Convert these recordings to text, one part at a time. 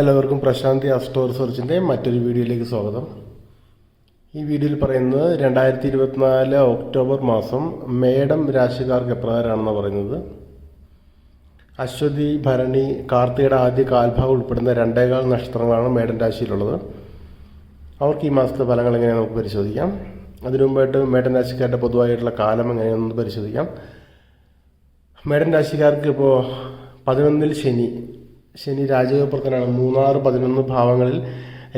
എല്ലാവർക്കും പ്രശാന്തി അസ്ട്രോ റിസർച്ചിന്റെ മറ്റൊരു വീഡിയോയിലേക്ക് സ്വാഗതം. ഈ വീഡിയോയിൽ പറയുന്നത് രണ്ടായിരത്തി ഇരുപത്തിനാല് ഒക്ടോബർ മാസം മേഡം രാശിക്കാർക്ക് എപ്രകാരമാണെന്ന് പറയുന്നത്. അശ്വതി ഭരണി കാർത്തികയുടെ ആദ്യ കാൽഭാഗം ഉൾപ്പെടുന്ന രണ്ടേകാൽ നക്ഷത്രങ്ങളാണ് മേഡൻ രാശിയിലുള്ളത്. അവർക്ക് ഈ മാസത്തെ ഫലങ്ങൾ എങ്ങനെയാണ് നമുക്ക് പരിശോധിക്കാം. അതിനു മേഡൻ രാശിക്കാരുടെ പൊതുവായിട്ടുള്ള കാലം എങ്ങനെയാണെന്ന് പരിശോധിക്കാം. മേഡൻ രാശിക്കാർക്ക് ഇപ്പോൾ പതിനൊന്നിൽ ശനി ശനി രാജയോഗപ്രദനാണ്. മൂന്നാറ് പതിനൊന്ന് ഭാവങ്ങളിൽ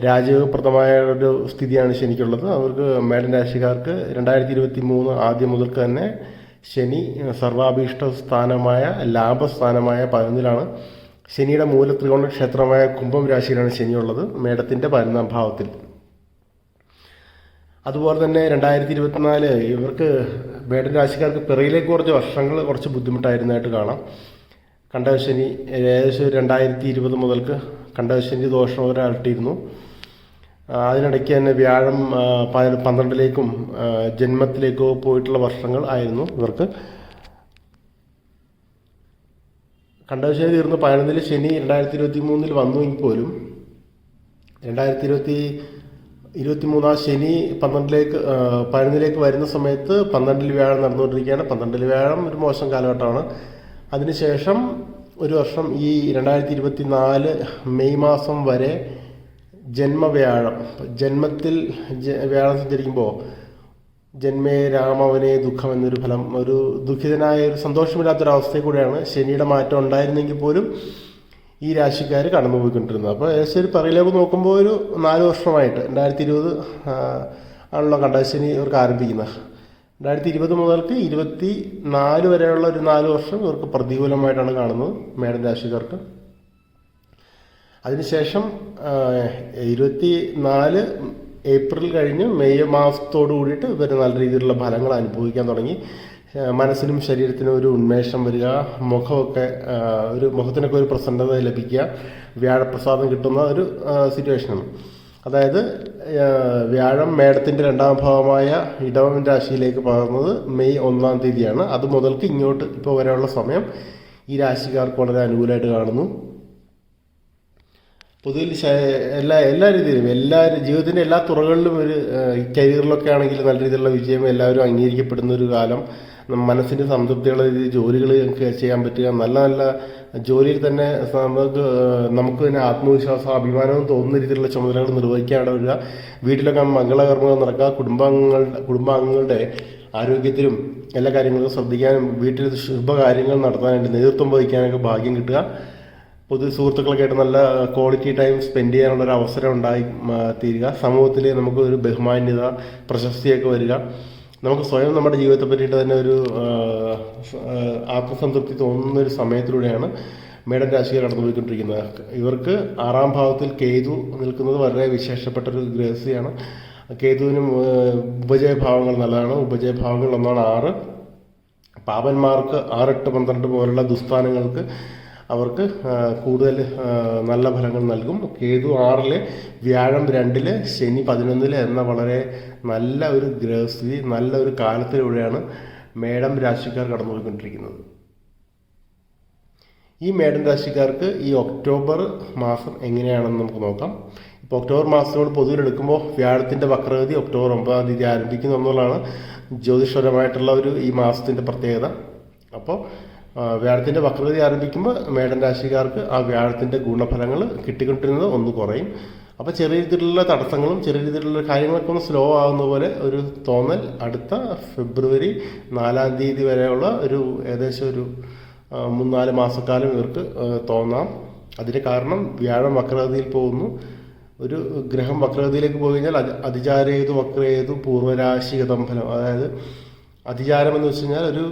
രാജയോഗപ്രദമായ ഒരു സ്ഥിതിയാണ് ശനിക്കുള്ളത്. അവർക്ക് മേടൻ രാശിക്കാർക്ക് രണ്ടായിരത്തി ഇരുപത്തി മൂന്ന് ആദ്യം മുതൽക്ക് തന്നെ ശനി സർവാഭീഷ്ട സ്ഥാനമായ ലാഭസ്ഥാനമായ പതിനൊന്നിലാണ്. ശനിയുടെ മൂല ത്രികോണ ക്ഷേത്രമായ കുംഭം രാശിയിലാണ് ശനിയുള്ളത് മേടത്തിന്റെ പതിനൊന്നാം ഭാവത്തിൽ. അതുപോലെ തന്നെ രണ്ടായിരത്തി ഇരുപത്തിനാല് ഇവർക്ക് മേടൻ രാശിക്കാർക്ക് പിറയിലേക്ക് കുറച്ച് വർഷങ്ങൾ കുറച്ച് ബുദ്ധിമുട്ടായിരുന്നതായിട്ട് കാണാം. കണ്ടശനി ഏകദേശം രണ്ടായിരത്തി ഇരുപത് മുതൽക്ക് കണ്ടശനി ദോഷം വരെ അലട്ടിയിരുന്നു. അതിനിടയ്ക്ക് തന്നെ വ്യാഴം പന്ത്രണ്ടിലേക്കും ജന്മത്തിലേക്കോ പോയിട്ടുള്ള വർഷങ്ങൾ ആയിരുന്നു ഇവർക്ക്. കണ്ടശനി തീർന്ന് പതിനൊന്നിൽ ശനി രണ്ടായിരത്തി ഇരുപത്തി മൂന്നിൽ വന്നുവെങ്കിൽ പോലും രണ്ടായിരത്തി ഇരുപത്തി ഇരുപത്തി മൂന്നാം ശനി പന്ത്രണ്ടിലേക്ക് പതിനൊന്നിലേക്ക് വരുന്ന സമയത്ത് പന്ത്രണ്ടിൽ വ്യാഴം നടന്നുകൊണ്ടിരിക്കുകയാണ്. പന്ത്രണ്ടിൽ വ്യാഴം ഒരു മോശം കാലഘട്ടമാണ്. അതിനുശേഷം ഒരു വർഷം ഈ രണ്ടായിരത്തി ഇരുപത്തി നാല് മെയ് മാസം വരെ ജന്മവ്യാഴം ജന്മത്തിൽ വ്യാഴം സഞ്ചരിക്കുമ്പോൾ ജന്മേ രാമവനെ ദുഃഖം എന്നൊരു ഫലം ഒരു ദുഃഖിതനായ ഒരു സന്തോഷമില്ലാത്തൊരവസ്ഥയിൽ കൂടെയാണ് ശനിയുടെ മാറ്റം ഉണ്ടായിരുന്നെങ്കിൽ പോലും ഈ രാശിക്കാർ കടന്നുപോയിക്കൊണ്ടിരുന്നത്. അപ്പോൾ ഏകദേശം ഒരു പറയിലേക്ക് നോക്കുമ്പോൾ ഒരു നാല് വർഷമായിട്ട് രണ്ടായിരത്തി ഇരുപത് ആണല്ലോ കണ്ടശനി ഇവർക്ക് ആരംഭിക്കുന്നത്. രണ്ടായിരത്തി ഇരുപത് മുതൽക്ക് ഇരുപത്തി നാല് വരെയുള്ള ഒരു നാല് വർഷം ഇവർക്ക് പ്രതികൂലമായിട്ടാണ് കാണുന്നത് മേടൻ രാശിക്കാർക്ക്. അതിനുശേഷം ഇരുപത്തി നാല് ഏപ്രിൽ കഴിഞ്ഞ് മെയ് മാസത്തോടു കൂടിയിട്ട് ഇവർ നല്ല രീതിയിലുള്ള ഫലങ്ങൾ അനുഭവിക്കാൻ തുടങ്ങി. മനസ്സിനും ശരീരത്തിനും ഒരു ഉന്മേഷം വരിക മുഖമൊക്കെ ഒരു മുഖത്തിനൊക്കെ ഒരു പ്രസന്നത ലഭിക്കുക വ്യാഴപ്രസാദം കിട്ടുന്ന ഒരു സിറ്റുവേഷനാണ് അതായത് വ്യാഴം മേടത്തിന്റെ രണ്ടാം ഭാവമായ ഇടവം രാശിയിലേക്ക് പകർന്നത് മെയ് ഒന്നാം തീയതിയാണ്. അത് മുതൽക്ക് ഇങ്ങോട്ട് ഇപ്പോൾ വരെയുള്ള സമയം ഈ രാശിക്കാർക്ക് വളരെ അനുകൂലമായിട്ട് കാണുന്നു. പൊതുവിൽ എല്ലാ എല്ലാ രീതിയിലും എല്ലാ ജീവിതത്തിന്റെ എല്ലാ തുറകളിലും ഒരു കരിയറിലൊക്കെ ആണെങ്കിൽ നല്ല രീതിയിലുള്ള വിജയം എല്ലാവരും അംഗീകരിക്കപ്പെടുന്ന ഒരു കാലം. മനസ്സിന് സംതൃപ്തിയുള്ള രീതിയിൽ ജോലികൾ ഞങ്ങൾക്ക് ചെയ്യാൻ പറ്റുക. നല്ല നല്ല ജോലിയിൽ തന്നെ നമുക്ക് നമുക്ക് തന്നെ ആത്മവിശ്വാസം അഭിമാനവും തോന്നുന്ന രീതിയിലുള്ള ചുമതലകൾ നിർവഹിക്കാൻ വരിക വീട്ടിലൊക്കെ മംഗളകർമ്മങ്ങൾ നടക്കുക. കുടുംബാംഗങ്ങളുടെ കുടുംബാംഗങ്ങളുടെ ആരോഗ്യത്തിലും എല്ലാ കാര്യങ്ങളും ശ്രദ്ധിക്കാനും വീട്ടിൽ ശുഭകാര്യങ്ങൾ നടത്താനായിട്ട് നേതൃത്വം വഹിക്കാനൊക്കെ ഭാഗ്യം കിട്ടുക. പൊതു സുഹൃത്തുക്കളൊക്കെ ആയിട്ട് നല്ല ക്വാളിറ്റി ടൈം സ്പെൻഡ് ചെയ്യാനുള്ള ഒരു അവസരം ഉണ്ടായി തീരുക. സമൂഹത്തിൽ നമുക്ക് ഒരു ബഹുമാന്യത പ്രശസ്തിയൊക്കെ വരിക. നമുക്ക് സ്വയം നമ്മുടെ ജീവിതത്തെ പറ്റിയിട്ട് തന്നെ ഒരു ആത്മസംതൃപ്തി തോന്നുന്ന ഒരു സമയത്തിലൂടെയാണ് മേഡം രാശികൾ നടന്നുപോയിക്കൊണ്ടിരിക്കുന്നത്. ഇവർക്ക് ആറാം ഭാവത്തിൽ കേതു നിൽക്കുന്നത് വളരെ വിശേഷപ്പെട്ട ഒരു ഗ്രഹസിയാണ് കേതുവിനും ഉപജയഭാവങ്ങൾ നല്ലതാണ്. ഉപജയഭാവങ്ങൾ ഒന്നാണ് ആറ്. പാപന്മാർക്ക് ആറെട്ട് പന്ത്രണ്ട് പോലുള്ള ദുസ്ഥാനങ്ങൾക്ക് അവർക്ക് കൂടുതൽ നല്ല ഫലങ്ങൾ നൽകും. കേതു ആറിൽ വ്യാഴം രണ്ടിൽ ശനി പതിനൊന്നിൽ എന്ന വളരെ നല്ല ഒരു ഗ്രഹസ്ഥിതി നല്ല ഒരു കാലത്തിലൂടെയാണ് മേടം രാശിക്കാർ കടന്നുപോയിക്കൊണ്ടിരിക്കുന്നത്. ഈ മേഡം രാശിക്കാർക്ക് ഈ ഒക്ടോബർ മാസം എങ്ങനെയാണെന്ന് നമുക്ക് നോക്കാം. ഇപ്പോൾ ഒക്ടോബർ മാസം നമ്മൾ പൊതുവിലെടുക്കുമ്പോൾ വ്യാഴത്തിന്റെ വക്രഗതി ഒക്ടോബർ ഒമ്പതാം തീയതി ആരംഭിക്കുന്നു എന്നുള്ളതാണ് ജ്യോതിഷപരമായിട്ടുള്ള ഒരു ഈ മാസത്തിന്റെ പ്രത്യേകത. അപ്പോൾ വ്യാഴത്തിന്റെ വക്രഗതി ആരംഭിക്കുമ്പോൾ മേടൻ രാശിക്കാർക്ക് ആ വ്യാഴത്തിന്റെ ഗുണഫലങ്ങൾ കിട്ടിക്കൊണ്ടിരുന്നത് ഒന്ന് കുറയും. അപ്പോൾ ചെറിയ രീതിയിലുള്ള തടസ്സങ്ങളും ചെറിയ രീതിയിലുള്ള കാര്യങ്ങളൊക്കെ ഒന്ന് സ്ലോ ആകുന്ന പോലെ ഒരു തോന്നൽ അടുത്ത ഫെബ്രുവരി നാലാം തീയതി വരെയുള്ള ഒരു ഏകദേശം ഒരു മൂന്നാൽ മാസക്കാലം ഇവർക്ക് തോന്നാം. അതിന് കാരണം വ്യാഴം വക്രഗതിയിൽ പോകുന്നു. ഒരു ഗ്രഹം വക്രഗതിയിലേക്ക് പോയി കഴിഞ്ഞാൽ അതി അതിചാരേതു വക്രേതു പൂർവരാശിഗതം ഫലം. അതായത് അതിചാരം എന്ന് വെച്ച് കഴിഞ്ഞാൽ ഒരു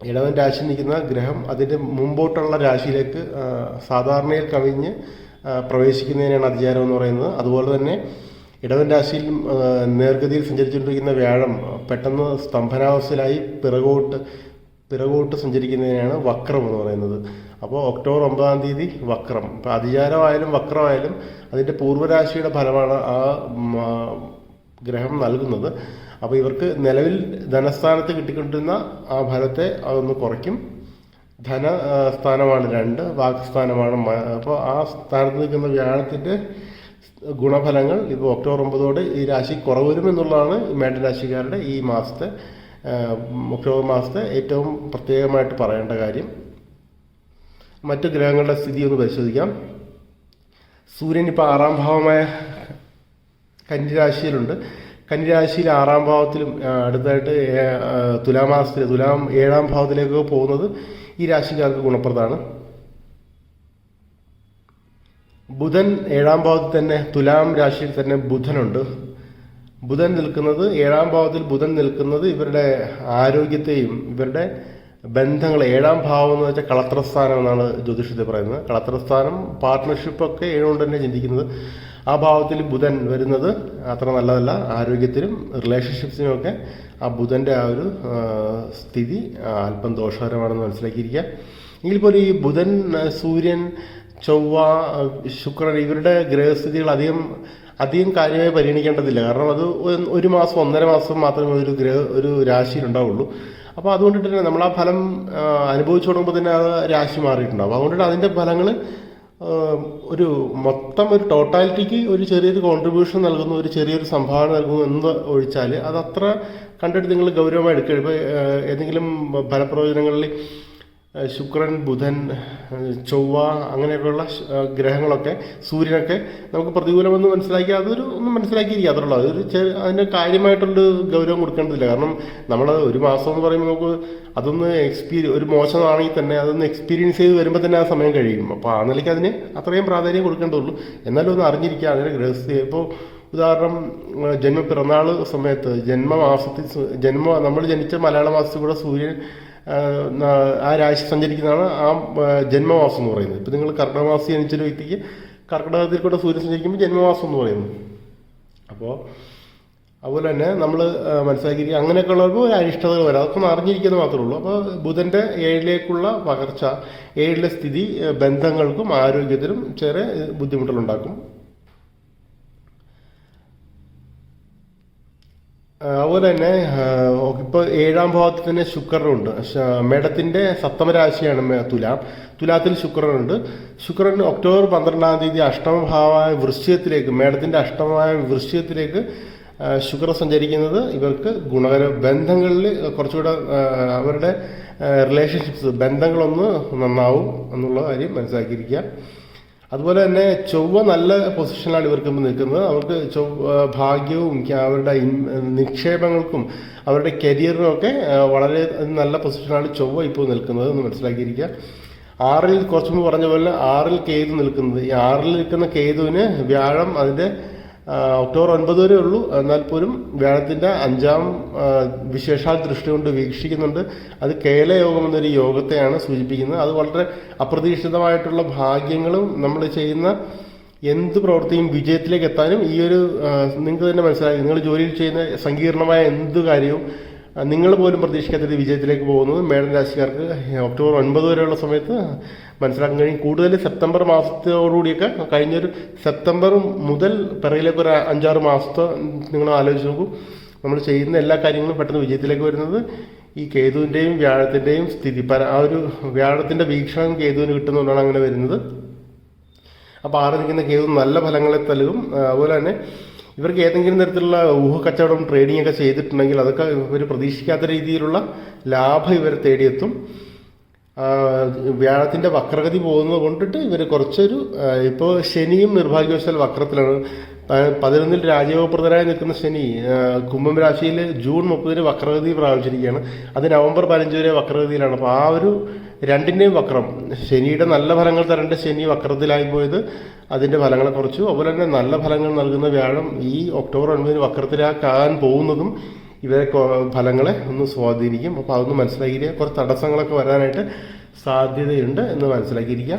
ഇടവൻ രാശി നിൽക്കുന്ന ഗ്രഹം അതിന്റെ മുമ്പോട്ടുള്ള രാശിയിലേക്ക് സാധാരണയിൽ കവിഞ്ഞ് പ്രവേശിക്കുന്നതിനാണ് അതിചാരം എന്ന് പറയുന്നത്. അതുപോലെ തന്നെ ഇടവൻ രാശിയിൽ നേർഗതിയിൽ സഞ്ചരിച്ചുകൊണ്ടിരിക്കുന്ന വ്യാഴം പെട്ടെന്ന് സ്തംഭനാവസ്ഥയിലായി പിറകോട്ട് പിറകോട്ട് സഞ്ചരിക്കുന്നതിനാണ് വക്രം എന്ന് പറയുന്നത്. അപ്പോൾ ഒക്ടോബർ ഒമ്പതാം തീയതി വക്രം. ഇപ്പോൾ അതിചാരമായാലും വക്രമായാലും അതിന്റെ പൂർവരാശിയുടെ ഫലമാണ് ആ, ഗ്രഹം നൽകുന്നത്. അപ്പോൾ ഇവർക്ക് നിലവിൽ ധനസ്ഥാനത്ത് കിട്ടിക്കൊണ്ടിരുന്ന ആ ഫലത്തെ അതൊന്ന് കുറയ്ക്കും. ധന സ്ഥാനമാണ് രണ്ട് വാക്സ്ഥാനമാണ് അപ്പോൾ ആ സ്ഥാനത്ത് നിൽക്കുന്ന വ്യാഴത്തിന്റെ ഗുണഫലങ്ങൾ ഇപ്പോൾ ഒക്ടോബർ ഒമ്പതോടെ ഈ രാശി കുറവ് വരുമെന്നുള്ളതാണ് എന്നുള്ളതാണ് ഈ മാസത്തെ ഒക്ടോബർ മാസത്തെ ഏറ്റവും പ്രത്യേകമായിട്ട് പറയേണ്ട കാര്യം. മറ്റു ഗ്രഹങ്ങളുടെ സ്ഥിതി ഒന്ന് പരിശോധിക്കാം. സൂര്യൻ ഇപ്പോൾ ആറാം ഭാവമായ കന്നിരാശിയിലുണ്ട് കന്നിരാശിയിൽ ആറാം ഭാവത്തിലും അടുത്തായിട്ട് തുലാമാസത്തിൽ തുലാം ഏഴാം ഭാവത്തിലേക്ക് പോകുന്നത് ഈ രാശിക്കാർക്ക് ഗുണപ്രദമാണ്. ബുധൻ ഏഴാം ഭാവത്തിൽ തന്നെ തുലാം രാശിയിൽ തന്നെ ബുധനുണ്ട്. ബുധൻ നിൽക്കുന്നത് ഏഴാം ഭാവത്തിൽ ബുധൻ നിൽക്കുന്നത് ഇവരുടെ ആരോഗ്യത്തെയും ഇവരുടെ ബന്ധങ്ങൾ ഏഴാം ഭാവം എന്ന് വെച്ചാൽ കളത്രസ്ഥാനം എന്നാണ് ജ്യോതിഷത്തിൽ പറയുന്നത്. കളത്രസ്ഥാനം പാർട്ട്ണർഷിപ്പൊക്കെ ഏഴുകൊണ്ട് തന്നെ ചിന്തിക്കുന്നത്. ആ ഭാവത്തിൽ ബുധൻ വരുന്നത് അത്ര നല്ലതല്ല. ആരോഗ്യത്തിനും റിലേഷൻഷിപ്സിനും ഒക്കെ ആ ബുധന്റെ ആ ഒരു സ്ഥിതി അല്പം ദോഷകരമാണെന്ന് മനസ്സിലാക്കിയിരിക്കുക. എങ്കിൽ പോലും ഈ ബുധൻ സൂര്യൻ ചൊവ്വ ശുക്രൻ ഇവരുടെ ഗ്രഹസ്ഥിതികൾ അധികം അധികം കാര്യമായി പരിഗണിക്കേണ്ടതില്ല. കാരണം അത് ഒരു- മാസം ഒന്നര മാസം മാത്രമേ ഒരു ഗ്രഹ ഒരു രാശിയിൽ ഉണ്ടാവുള്ളൂ. അപ്പോൾ അതുകൊണ്ടിട്ട് തന്നെ നമ്മൾ ആ ഫലം അനുഭവിച്ചു തുടങ്ങുമ്പോൾ തന്നെ ആ രാശി മാറിയിട്ടുണ്ടാവും. അതുകൊണ്ടിട്ട് അതിന്റെ ഫലങ്ങൾ ഒരു മൊത്തം ഒരു ടോട്ടാലിറ്റിക്ക് ഒരു ചെറിയൊരു കോൺട്രിബ്യൂഷൻ നൽകുന്നു ഒരു ചെറിയൊരു സംഭാവന നൽകുന്നു എന്ന് ഒഴിച്ചാൽ അത് അത്ര കണ്ടിട്ട് നിങ്ങൾ ഗൗരവമായി എടുക്കുക ഇപ്പോൾ ഏതെങ്കിലും ഫലപ്രവചനങ്ങളിൽ ശുക്രൻ ബുധൻ ചൊവ്വ അങ്ങനെയൊക്കെയുള്ള ഗ്രഹങ്ങളൊക്കെ സൂര്യനൊക്കെ നമുക്ക് പ്രതികൂലമെന്ന് മനസ്സിലാക്കി അതൊരു ഒന്ന് മനസ്സിലാക്കിയിരിക്കുക അതുള്ള അതൊരു അതിന് കാര്യമായിട്ടുള്ള ഗൗരവം കൊടുക്കേണ്ടതില്ല. കാരണം നമ്മൾ ഒരു മാസം എന്ന് പറയുമ്പോൾ നമുക്ക് അതൊന്ന് എക്സ്പീരി ഒരു മോശമാണെങ്കിൽ തന്നെ അതൊന്ന് എക്സ്പീരിയൻസ് ചെയ്ത് വരുമ്പോൾ തന്നെ ആ സമയം കഴിയും. അപ്പോൾ ആ നിലയ്ക്ക് അതിന് അത്രയും പ്രാധാന്യം കൊടുക്കേണ്ടതുള്ളൂ. എന്നാലും ഒന്ന് അറിഞ്ഞിരിക്കുക അതിനെ ഗ്രഹസ്ഥ ഇപ്പോൾ ഉദാഹരണം ജന്മ പിറന്നാൾ സമയത്ത് ജന്മമാസത്തിൽ ജന്മ നമ്മൾ ജനിച്ച മലയാള മാസത്തിൽ കൂടെ സൂര്യൻ ആ രാശി സഞ്ചരിക്കുന്നതാണ് ആ ജന്മമാസം എന്ന് പറയുന്നത്. ഇപ്പം നിങ്ങൾ കർക്കടമാസി ജനിച്ചൊരു വ്യക്തിക്ക് കർക്കിടകത്തിൽ കൂടെ സൂര്യൻ സഞ്ചരിക്കുമ്പോൾ ജന്മമാസം എന്ന് പറയുന്നു. അപ്പോൾ അതുപോലെ തന്നെ നമ്മൾ മനസ്സിലാക്കിയിരിക്കുക അങ്ങനെയൊക്കെ ഉള്ളപ്പോൾ അരിഷ്ടതകൾ വരാം. അതൊക്കെ ഒന്ന് അറിഞ്ഞിരിക്കുന്നത് മാത്രമേ ഉള്ളൂ. അപ്പോൾ ബുധന്റെ ഏഴിലേക്കുള്ള പകർച്ച ഏഴിലെ സ്ഥിതി ബന്ധങ്ങൾക്കും ആരോഗ്യത്തിനും ചെറിയ ബുദ്ധിമുട്ടുകളുണ്ടാക്കും അതുപോലെ തന്നെ ഇപ്പോൾ ഏഴാം ഭാവത്തിൽ തന്നെ ശുക്രനുണ്ട്. ശ- മേടത്തിന്റെ സപ്തമരാശിയാണ് മേ- തുലാം. തുലാത്തിൽ ശുക്രനുണ്ട്. ശുക്രൻ ഒക്ടോബർ പന്ത്രണ്ടാം തീയതി അഷ്ടമഭാവമായ വൃശ്ചികത്തിലേക്ക് മേടത്തിന്റെ അഷ്ടമമായ വൃശ്ചികത്തിലേക്ക് ശുക്ര സഞ്ചരിക്കുന്നത്. ഇവർക്ക് ഗുണകര ബന്ധങ്ങളിൽ കുറച്ചുകൂടെ അവരുടെ റിലേഷൻഷിപ്സ് ബന്ധങ്ങളൊന്ന് നന്നാവും എന്നുള്ള കാര്യം മനസ്സിലാക്കിയിരിക്കുക. അതുപോലെ തന്നെ ചൊവ്വ നല്ല പൊസിഷനിലാണ് ഇവർക്ക് നിൽക്കുന്നത്. അവർക്ക് ചൊവ്വ ഭാഗ്യവും അവരുടെ നിക്ഷേപങ്ങൾക്കും അവരുടെ കരിയറിനും ഒക്കെ വളരെ നല്ല പൊസിഷനാണ് ചൊവ്വ ഇപ്പോൾ നിൽക്കുന്നത് എന്ന് മനസ്സിലാക്കിയിരിക്കുക. ആറിൽ കുറച്ച് മുമ്പ് പറഞ്ഞ പോലെ ആറിൽ കേതു നിൽക്കുന്നത്. ഈ ആറിൽ നിൽക്കുന്ന കേതുവിന് വ്യാഴം അതിന്റെ ഒക്ടോബർ ഒൻപത് വരെ ഉള്ളൂ. എന്നാൽ പോലും വ്യാഴത്തിന്റെ അഞ്ചാം വിശേഷാൽ ദൃഷ്ടി കൊണ്ട് വീക്ഷിക്കുന്നുണ്ട്. അത് കേലയോഗം എന്നൊരു യോഗത്തെയാണ് സൂചിപ്പിക്കുന്നത്. അത് വളരെ അപ്രതീക്ഷിതമായിട്ടുള്ള ഭാഗ്യങ്ങളും നമ്മൾ ചെയ്യുന്ന എന്ത് പ്രവൃത്തിയും വിജയത്തിലേക്ക് എത്താനും ഈ ഒരു നിങ്ങൾക്ക് തന്നെ മനസ്സിലാക്കി നിങ്ങൾ ജോലിയിൽ ചെയ്യുന്ന സങ്കീർണമായ എന്ത് കാര്യവും നിങ്ങൾ പോലും പ്രതീക്ഷിക്കാത്തൊരു വിജയത്തിലേക്ക് പോകുന്നത് മേഡം രാശിക്കാർക്ക് ഒക്ടോബർ ഒൻപത് വരെയുള്ള സമയത്ത് മനസ്സിലാക്കാൻ കഴിയും. കൂടുതൽ സെപ്റ്റംബർ മാസത്തോടുകൂടിയൊക്കെ കഴിഞ്ഞൊരു സെപ്റ്റംബർ മുതൽ പിറകിലേക്ക് ഒരു അഞ്ചാറ് മാസത്തെ നിങ്ങൾ ആലോചിച്ച് നോക്കൂ. നമ്മൾ ചെയ്യുന്ന എല്ലാ കാര്യങ്ങളും പെട്ടെന്ന് വിജയത്തിലേക്ക് വരുന്നത് ഈ കേതുവിന്റെയും വ്യാഴത്തിന്റെയും സ്ഥിതി പര ആ ഒരു വ്യാഴത്തിന്റെ വീക്ഷണം കേതുവിന് കിട്ടുന്നതുകൊണ്ടാണ് അങ്ങനെ വരുന്നത്. അപ്പോൾ ആറ് നിൽക്കുന്ന കേതു നല്ല ഫലങ്ങളെ തലകും അതുപോലെ തന്നെ ഇവർക്ക് ഏതെങ്കിലും തരത്തിലുള്ള ഊഹ കച്ചവടം ട്രേഡിംഗ് ഒക്കെ ചെയ്തിട്ടുണ്ടെങ്കിൽ അതൊക്കെ ഇവർ പ്രതീക്ഷിക്കാത്ത രീതിയിലുള്ള ലാഭം ഇവർ തേടിയെത്തും. വ്യാഴത്തിന്റെ വക്രഗതി പോകുന്നത് കൊണ്ടിട്ട് ഇവർ കുറച്ചൊരു ഇപ്പോൾ ശനിയും നിർഭാഗ്യവശാൽ വക്രത്തിലാണ്. പതിനൊന്നിൽ രാജയോഗപ്രദനായി നിൽക്കുന്ന ശനി കുംഭം രാശിയിൽ ജൂൺ മുപ്പതിന് വക്രഗതി പ്രാപിച്ചിരിക്കുകയാണ്. അത് നവംബർ പതിനഞ്ച് വരെ വക്രഗതിയിലാണ്. അപ്പോൾ ആ ഒരു രണ്ടിന്റെയും വക്രം. ശനിയുടെ നല്ല ഫലങ്ങൾ തരേണ്ട ശനി വക്രത്തിലായി പോയത് അതിന്റെ കുറച്ചു അതുപോലെ തന്നെ നല്ല ഫലങ്ങൾ നൽകുന്ന വ്യാഴം ഈ ഒക്ടോബർ ഒൻപതിന് വക്രത്തിലാക്കാൻ പോകുന്നതും ഇവരെ ഫലങ്ങളെ ഒന്ന് സ്വാധീനിക്കും. അപ്പോൾ അതൊന്ന് മനസ്സിലാക്കിയിരിക്കുക കുറച്ച് തടസ്സങ്ങളൊക്കെ വരാനായിട്ട് സാധ്യതയുണ്ട് എന്ന് മനസ്സിലാക്കിയിരിക്കുക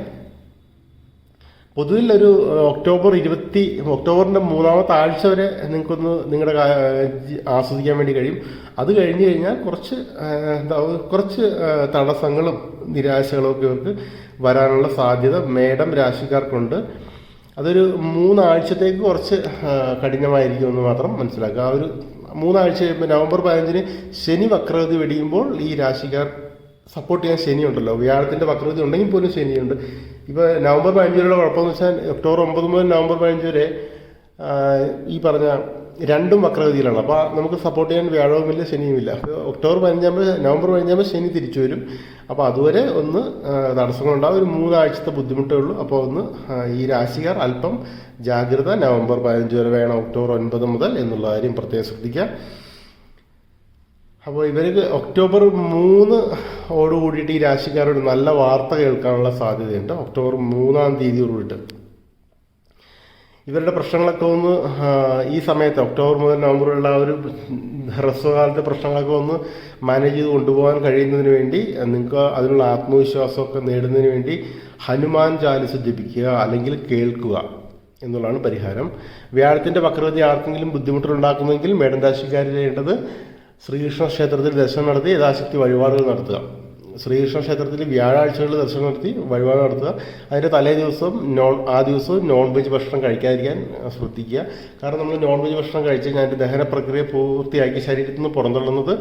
പൊതുവിൽ ഒരു ഒക്ടോബർ ഇരുപത്തി ഒക്ടോബറിന്റെ മൂന്നാമത്തെ ആഴ്ച വരെ നിങ്ങൾക്കൊന്ന് നിങ്ങളുടെ ആസ്വദിക്കാൻ വേണ്ടി കഴിയും. അത് കഴിഞ്ഞ് കഴിഞ്ഞാൽ കുറച്ച് എന്താ കുറച്ച് തടസ്സങ്ങളും നിരാശകളും ഒക്കെ ഇവർക്ക് വരാനുള്ള സാധ്യത മേഡം രാശിക്കാർക്കുണ്ട്. അതൊരു മൂന്നാഴ്ചത്തേക്ക് കുറച്ച് കഠിനമായിരിക്കും എന്ന് മാത്രം മനസ്സിലാക്കുക. ആ ഒരു മൂന്നാഴ്ച കഴിയുമ്പോൾ നവംബർ പതിനഞ്ചിന് ശനി വക്രഗതി വെടിയുമ്പോൾ ഈ രാശിക്കാർ സപ്പോർട്ട് ചെയ്യാൻ ശനിയുണ്ടല്ലോ. വ്യാഴത്തിന്റെ വക്രഗതി ഉണ്ടെങ്കിൽ പോലും ശനിയുണ്ട്. ഇപ്പോൾ നവംബർ പതിനഞ്ച് വരെയുള്ള കുഴപ്പമെന്ന് വെച്ചാൽ ഒക്ടോബർ ഒമ്പത് മുതൽ നവംബർ പതിനഞ്ച് വരെ ഈ പറഞ്ഞ രണ്ടും വക്രഗതിയിലാണ്. അപ്പോൾ നമുക്ക് സപ്പോർട്ട് ചെയ്യാൻ വ്യാഴവുമില്ല ശനിയുമില്ല ഒക്ടോബർ പതിനഞ്ചാകുമ്പോൾ നവംബർ പതിനഞ്ചാകുമ്പോൾ ശനി തിരിച്ചു വരും. അപ്പോൾ അതുവരെ ഒന്ന് തടസ്സങ്ങളുണ്ടാവും. ഒരു മൂന്നാഴ്ചത്തെ ബുദ്ധിമുട്ടേ ഉള്ളൂ. അപ്പോൾ ഒന്ന് ഈ രാശിക്കാർ അല്പം ജാഗ്രത നവംബർ പതിനഞ്ച് വരെ വേണം ഒക്ടോബർ ഒൻപത് മുതൽ എന്നുള്ള കാര്യം പ്രത്യേകം ശ്രദ്ധിക്കുക അപ്പോൾ ഇവർക്ക് ഒക്ടോബർ മൂന്ന് ഓടുകൂടിയിട്ട് ഈ രാശിക്കാരോട് നല്ല വാർത്ത കേൾക്കാനുള്ള സാധ്യതയുണ്ട്. ഒക്ടോബർ മൂന്നാം തീയതി കൂടിയിട്ട് ഇവരുടെ പ്രശ്നങ്ങളൊക്കെ ഒന്ന് ഈ സമയത്ത് ഒക്ടോബർ മുതൽ നവംബർ ഉള്ള ആ ഒരു ഹ്രസ്വകാലത്തെ പ്രശ്നങ്ങളൊക്കെ ഒന്ന് മാനേജ് ചെയ്ത് കൊണ്ടുപോകാൻ കഴിയുന്നതിന് വേണ്ടി നിങ്ങൾക്ക് അതിനുള്ള ആത്മവിശ്വാസമൊക്കെ നേടുന്നതിന് വേണ്ടി ഹനുമാൻ ചാലിസ് ജപിക്കുക അല്ലെങ്കിൽ കേൾക്കുക എന്നുള്ളതാണ് പരിഹാരം. വ്യാഴത്തിന്റെ വക്രഗതി ആർക്കെങ്കിലും ബുദ്ധിമുട്ടുണ്ടാക്കുമെങ്കിൽ മേടം രാശിക്കാർ ചെയ്യേണ്ടത് ശ്രീകൃഷ്ണ ക്ഷേത്രത്തിൽ ദർശനം നടത്തി യഥാശക്തി വഴിപാടുകൾ നടത്തുക. ശ്രീകൃഷ്ണ ക്ഷേത്രത്തിൽ വ്യാഴാഴ്ചകളിൽ ദർശനം നടത്തി വഴിപാട് നടത്തുക. അതിന്റെ തലേ ദിവസം നോൺ ആ ദിവസവും നോൺ വെജ് ഭക്ഷണം കഴിക്കാതിരിക്കാൻ ശ്രദ്ധിക്കുക. കാരണം നമ്മൾ നോൺ വെജ് ഭക്ഷണം കഴിച്ച് കഴിഞ്ഞാൽ അതിന്റെ ദഹന പ്രക്രിയ പൂർത്തിയാക്കി ശരീരത്തിൽ നിന്ന് പുറന്തള്ളുന്നത്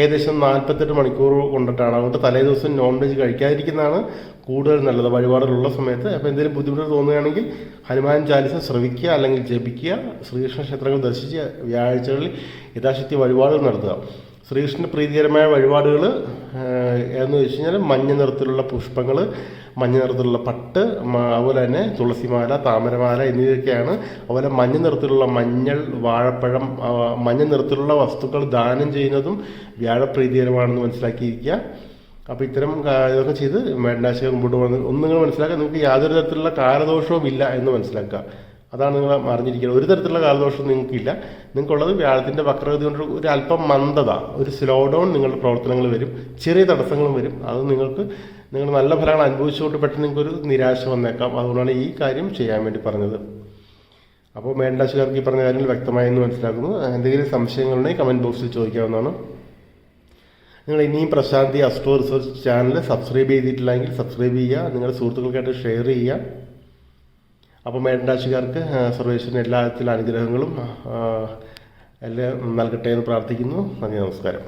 ഏകദേശം നാൽപ്പത്തെട്ട് മണിക്കൂർ കൊണ്ടിട്ടാണ്. അതുകൊണ്ട് തലേ ദിവസം നോൺ വെജ് കഴിക്കാതിരിക്കുന്നതാണ് കൂടുതൽ നല്ലത്. വഴിപാടുകളുള്ള സമയത്ത് അപ്പോൾ എന്തെങ്കിലും ബുദ്ധിമുട്ട് തോന്നുകയാണെങ്കിൽ ഹനുമാൻ ചാലിസ ശ്രവിക്കുക അല്ലെങ്കിൽ ജപിക്കുക. ശ്രീകൃഷ്ണ ക്ഷേത്രങ്ങൾ ദർശിച്ച് വ്യാഴാഴ്ചകളിൽ യഥാശക്തി വഴിപാടുകൾ നടത്തുക. ശ്രീകൃഷ്ണ പ്രീതികരമായ വഴിപാടുകൾ എന്ന് വെച്ച് കഴിഞ്ഞാൽ മഞ്ഞ നിറത്തിലുള്ള പുഷ്പങ്ങൾ മഞ്ഞ നിറത്തിലുള്ള പട്ട് അതുപോലെ തന്നെ തുളസിമാല താമരമാല എന്നിവയൊക്കെയാണ്. അതുപോലെ മഞ്ഞ നിറത്തിലുള്ള മഞ്ഞൾ വാഴപ്പഴം മഞ്ഞ നിറത്തിലുള്ള വസ്തുക്കൾ ദാനം ചെയ്യുന്നതും വ്യാഴപ്രീതികരമാണെന്ന് മനസ്സിലാക്കിയിരിക്കുക. അപ്പോൾ ഇത്തരം ഇതൊക്കെ ചെയ്ത് വേണ്ടാശയം മുമ്പോട്ട് പോകുന്നത് ഒന്നും നിങ്ങൾ മനസ്സിലാക്കുക നിങ്ങൾക്ക് യാതൊരു തരത്തിലുള്ള കാലദോഷവും ഇല്ല എന്ന് മനസ്സിലാക്കുക. അതാണ് നിങ്ങൾ അറിഞ്ഞിരിക്കുന്നത്. ഒരു തരത്തിലുള്ള കാലദോഷം നിങ്ങൾക്കില്ല. നിങ്ങൾക്കുള്ളത് വ്യാഴത്തിന്റെ വക്രഗതി കൊണ്ട് ഒരു അല്പം മന്ദത ഒരു സ്ലോ ഡൗൺ നിങ്ങളുടെ പ്രവർത്തനങ്ങൾ വരും. ചെറിയ തടസ്സങ്ങളും വരും. അത് നിങ്ങൾക്ക് നിങ്ങൾ നല്ല ഫലങ്ങൾ അനുഭവിച്ചുകൊണ്ട് പെട്ടെന്ന് നിങ്ങൾക്കൊരു നിരാശ വന്നേക്കാം. അതുകൊണ്ടാണ് ഈ കാര്യം ചെയ്യാൻ വേണ്ടി പറഞ്ഞത്. അപ്പോൾ മേണ്ടാശുകാർക്ക് ഈ പറഞ്ഞ കാര്യങ്ങൾ വ്യക്തമായെന്ന് മനസ്സിലാക്കുന്നു. എന്തെങ്കിലും സംശയങ്ങളുണ്ടെങ്കിൽ കമന്റ് ബോക്സിൽ ചോദിക്കാവുന്നതാണ്. നിങ്ങൾ ഇനിയും Prashanthi astro research channel subscribe ചെയ്തിട്ടില്ലെങ്കിൽ സബ്സ്ക്രൈബ് ചെയ്യുക. നിങ്ങളുടെ സുഹൃത്തുക്കൾക്കായിട്ട് ഷെയർ ചെയ്യുക. അപ്പോൾ മേടരാശിക്കാർക്ക് സർവേശ്വരൻ എല്ലാ തരത്തിലുള്ള അനുഗ്രഹങ്ങളും എല്ലാം നൽകട്ടെ എന്ന് പ്രാർത്ഥിക്കുന്നു. നന്ദി നമസ്കാരം.